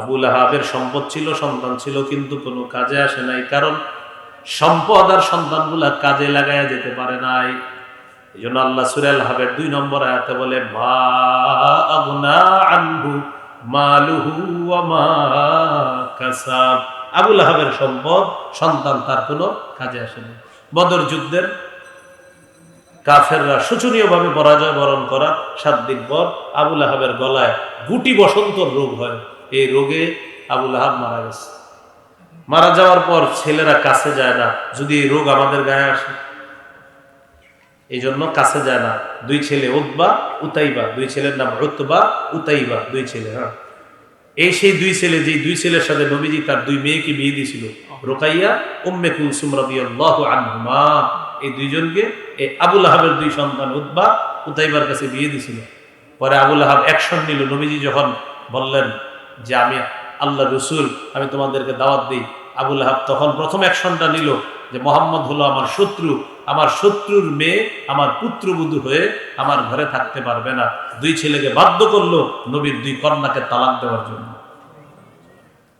আবুল আহাবের সম্পদ ছিল, সন্তান ছিল, কিন্তু কোনো কাজে আসে নাই। কারণ সম্পদ আর সন্তানগুলা কাজে লাগায়া যেতে পারে নাই। এই জন্য আল্লাহ সুরাল হাবের দুই নম্বর আয়াতে বলে আবুল আহাবের সম্পদ, সন্তান তার কোনো কাজে আসেনি বদর যুদ্ধের কাফেররা শোচনীয়ভাবে পরাজয় বরণ করা সাত দিন পর আবুল আহাবের গলায় গুটি বসন্তর রোগ হয়। এই রোগে আবুল আহাব মারা গেছে। মারা যাওয়ার পর ছেলেরা কাছে যায় না, যদি এই রোগ আমাদের গায়ে আসে। এই জন্য কাছে যায় না। দুই ছেলে উতবা, উতাইবা। দুই ছেলের নাম উতবা, উতাইবা। দুই ছেলে হ্যাঁ। এই সেই দুই ছেলে যে দুই ছেলের সাথে নবীজি তার দুই মেয়েকে বিয়ে দিয়েছিল, রোকাইয়া, উম্মে কুলসুম রাদিয়াল্লাহু আনহুমা। এই দুইজনকে এই আবুল আহাবের দুই সন্তান উতবা, উতাইবার কাছে বিয়ে দিয়েছিল। পরে আবুল আহাব অ্যাকশন নিল। নবীজি যখন বললেন যে আমি আল্লাহ রসুল, আমি তোমাদেরকে দাওয়াত দিই। আবুল আহাব তখন প্রথম অ্যাকশনটা নিল যে, মোহাম্মদ হলো আমার শত্রু। আমার শত্রুর মেয়ে আমার পুত্রবধূ হয়ে আমার ঘরে থাকতে পারবে না। দুই ছেলেকে বাধ্য করল নবীর দুই কন্যাকে তালাক দেওয়ার জন্য।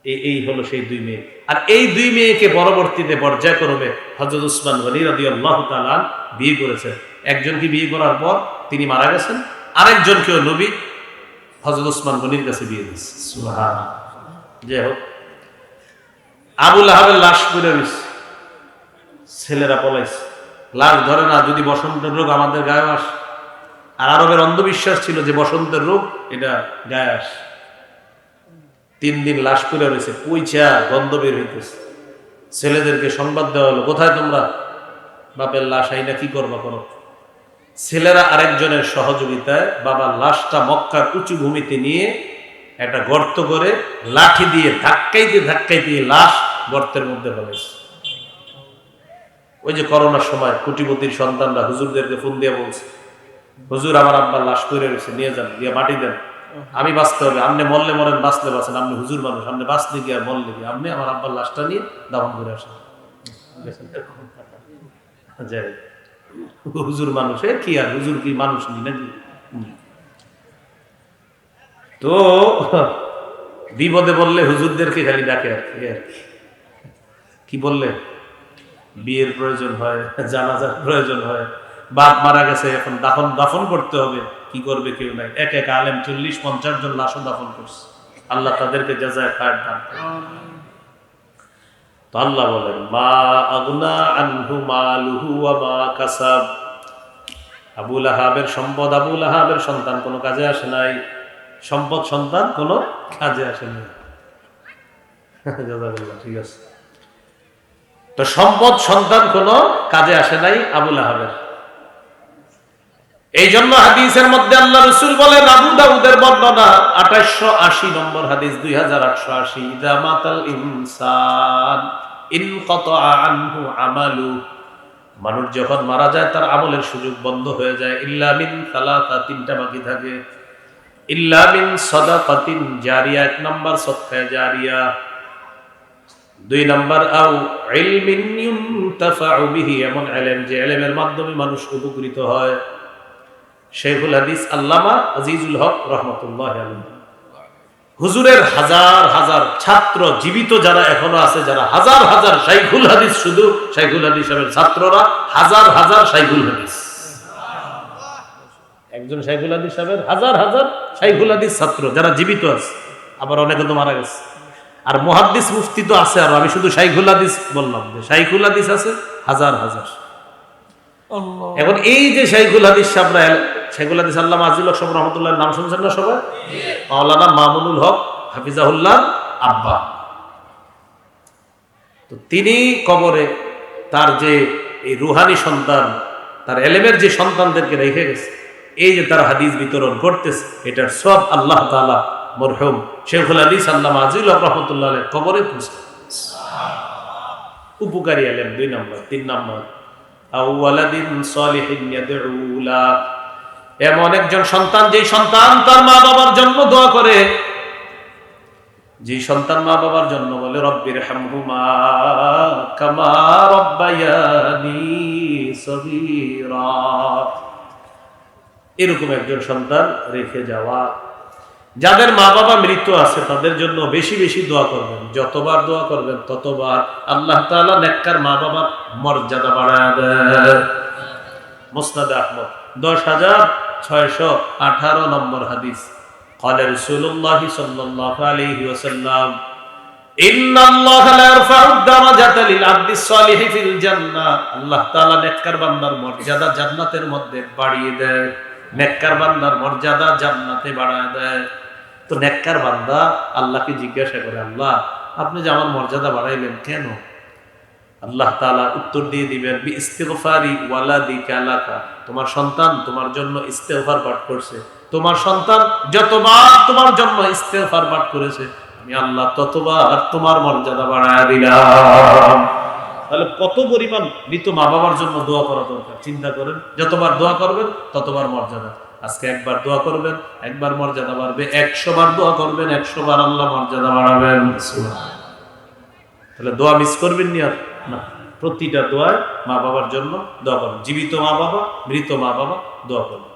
এই এই হলো সেই দুই মেয়ে। আর এই দুই মেয়েকে পরবর্তীতে পর্যায়ক্রমে হজরত উসমান গনি রাদি আল্লাহ তালান বিয়ে করেছেন। একজনকে বিয়ে করার পর তিনি মারা গেছেন? আরেকজনকেও নবী হজরত উসমান গনির কাছে বিয়ে দিচ্ছে সুবহান। যাই হোক আবুল আহাবের লাশ করে দিচ্ছে ছেলেরা পলাইছে। লাশ ধরে না যদি বসন্তের রোগ আমাদের গায়ে আস। আর আরবের অন্ধবিশ্বাস ছিল যে বসন্তের রোগ এটা গায়ে আস। তিন দিন লাশ করে রয়েছে পইচা গন্ধ বের হইতেছে। ছেলেদেরকে সংবাদ দেওয়া হলো কোথায় তোমরা? বাপের লাশ আইনা কি করবা করো ছেলেরা আরেকজনের সহযোগিতায় বাবার লাশটা মক্কার উঁচু ভূমিতে নিয়ে একটা গর্ত করে লাঠি দিয়ে ধাক্কাইতে ধাক্কাইতে লাশ গর্তের মধ্যে ফেলেছে ওই যে করোনার সময় কোটিপতির সন্তানরা হুজুরদেরকে ফোন দিয়ে বলছে হুজুর আমার আব্বার লাশ করে রয়েছে নিয়ে যান দিয়ে মাটি দেন। আমি বাঁচতে হবে আপনি মরলে মরেন বাঁচলে বাঁচেন আপনি হুজুর মানুষ আপনি বাঁচলে গিয়ে আর মরলে গিয়ে আপনি আমার আব্বার লাশটা নিয়ে দাফন করে আসেন। যাই হুজুর মানুষ কি আর? হুজুর কি মানুষ নি নাকি? তো বিপদে বললে হুজুরদেরকে খালি ডাকে আর কি আর কি। বললে? বিয়ের প্রয়োজন হয়, জানাজার প্রয়োজন হয়, বাপ মারা গেছে, এখন দাফন দাফন করতে হবে। কি করবে কেউ নাই। এক এক আলেম চল্লিশ, পঞ্চাশ জন লাশও দাফন করছে। আল্লাহ তাদেরকে যাজায় খায়ের দান করুন। তো আল্লাহ বলেন, মা আগুনা আনহু মালুহু মা কাসাব। আবুল আহাবের সম্পদ আবুল আহাবের সন্তান কোনো কাজে আসে নাই। সম্পদ, সন্তান কোনো কাজে আসে নাই। ঠিক আছে। তো সম্পদ, সন্তান কোনো কাজে আসে নাই আবুল আহাবের এই জন্য হাদিসের মধ্যে আল্লাহ রসুল বলেন, আবু দাউদের বর্ণনা আঠাশশো আশি নম্বর হাদিস, দুই হাজার আটশো আশি জামাতাল ইনসান, ইন কত আনহু আমালু। মানুষ যখন মারা যায়, তার আমলের সুযোগ বন্ধ হয়ে যায়। ইল্লা মিন সালাতা, তিনটা বাকি থাকে। ইল্লা মিন সাদাকাতিন জারিয়া, এক নম্বর সদকায়ে জারিয়া। দুই নম্বর, আও ইলমিন এমন এলেম যে এলেমের মাধ্যমে মানুষ উপকৃত হয়। শেখুল হাদিস আল্লামা আজিজুল হক রহমতুল্লাহ হুজুরের হাজার হাজার ছাত্র জীবিত যারা এখনও আছে, যারা হাজার হাজার শাইখুল হাদিস শুধু শাইখুল হাদিস ছাত্ররা, হাজার হাজার শাইখুল হাদিস। একজন শাইখুল হাদিস সাহেবের হাজার হাজার শাইখুল হাদিস ছাত্র যারা জীবিত আছে, আবার অনেকে তো মারা গেছে। আর মুহাদ্দিস মুফতি তো আছে, আর আমি শুধু শাইখুল হাদিস বললাম যে শাইখুল হাদিস আছে হাজার হাজার। এখন এই যে শাইখুল হাদিস সাহরা শাইখুল হাদিস আল্লাহ আজিল হক সব রহমতুল্লাহ নাম শুনছেন না সবাই? মাওলানা মামুনুল হক হাফিজাহুল্লাহ আব্বা। তো তিনি কবরে তার যে এই রুহানি সন্তান তার এলেমের যে সন্তানদেরকে রেখে গেছে এই যে তার হাদিস বিতরণ করতেছে এটার সব আল্লাহ তালা মরহুম শেখুল হাদিস আল্লাহ আজিল রহমতুল্লাহ কবরে পৌঁছে উপকারী আলেম দুই নম্বর। তিন নম্বর এমন একজন সন্তান যে সন্তান তার মা বাবার জন্য দোয়া করে। যে সন্তান মা বাবার জন্য বলে রব্বির এরকম একজন সন্তান রেখে যাওয়া যাদের মা বাবা মৃত আছে তাদের জন্য বেশি বেশি দোয়া করবেন যতবার দোয়া করবেন ততবার আল্লাহ তাআলা নেককার মা বাবার মর্যাদা বাড়ায় দেয় মুসনাদ আহমদ দশ হাজার ছয়শ আঠারো নম্বর হাদিস قال رسول الله صلى الله عليه وسلم إن الله لا يرفع الدرجة للعبد الصالح في الجنة আল্লাহ তাআলা নেককার বান্দার মর্যাদা জান্নাতের মধ্যে বাড়িয়ে দেয় নেককার বান্দার মর্যাদা জান্নাতে বাড়ায় দেয় তো নেককার বান্দা আল্লাহকে জিজ্ঞাসা করে, আল্লাহ, আপনি যে আমার মর্যাদা বাড়াইলেন কেন? আল্লাহ তাআলা উত্তর দিয়ে দিবেন, বি ইস্তিগফারি ওয়ালাদিকা লাকা। তোমার সন্তান তোমার জন্য ইস্তেগফার পাঠ করছে। তোমার সন্তান যতবার তোমার জন্য ইস্তেগফার পাঠ করেছে, আমি আল্লাহ ততবার তোমার মর্যাদা বাড়ায় দিলাম। তাহলে কত পরিমাণ মৃত মা বাবার জন্য দোয়া করা দরকার? চিন্তা করেন, যতবার দোয়া করবেন, ততবার মর্যাদা। আজকে একবার দোয়া করবেন, একবার মর্যাদা বাড়বে একশো বার দোয়া করবেন একশো বার আল্লাহ মর্যাদা বাড়াবেন। তাহলে দোয়া মিস করবেন নি আর না। প্রতিটা দোয়ায় মা বাবার জন্য দোয়া করবেন। জীবিত মা বাবা মৃত মা বাবা দোয়া করবেন।